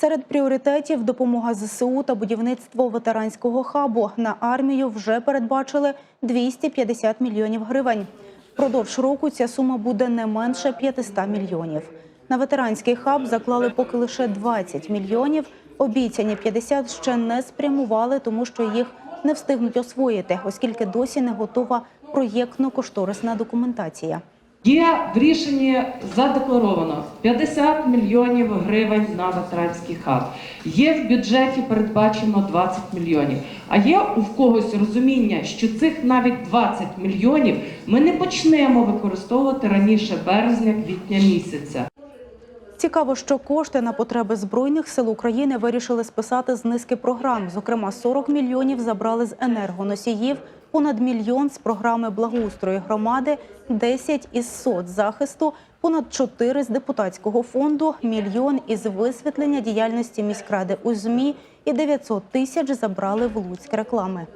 Серед пріоритетів допомога ЗСУ та будівництво ветеранського хабу. На армію вже передбачили 250 мільйонів гривень. Впродовж року ця сума буде не менше 500 мільйонів. На ветеранський хаб заклали поки лише 20 мільйонів. Обіцяні 50 ще не спрямували, тому що їх не встигнуть освоїти, оскільки досі не готова проєктно-кошторисна документація. Є в рішенні задекларовано 50 мільйонів гривень на ветеранський хаб. Є в бюджеті передбачено 20 мільйонів. А є у когось розуміння, що цих навіть 20 мільйонів ми не почнемо використовувати раніше березня-квітня місяця. Цікаво, що кошти на потреби збройних сил України вирішили списати з низки програм. Зокрема, 40 мільйонів забрали з енергоносіїв, понад мільйон з програми благоустрою громади, 10 із соцзахисту, понад 4 з депутатського фонду, мільйон із висвітлення діяльності міськради у змі і 900 тисяч забрали в Луцьк реклами.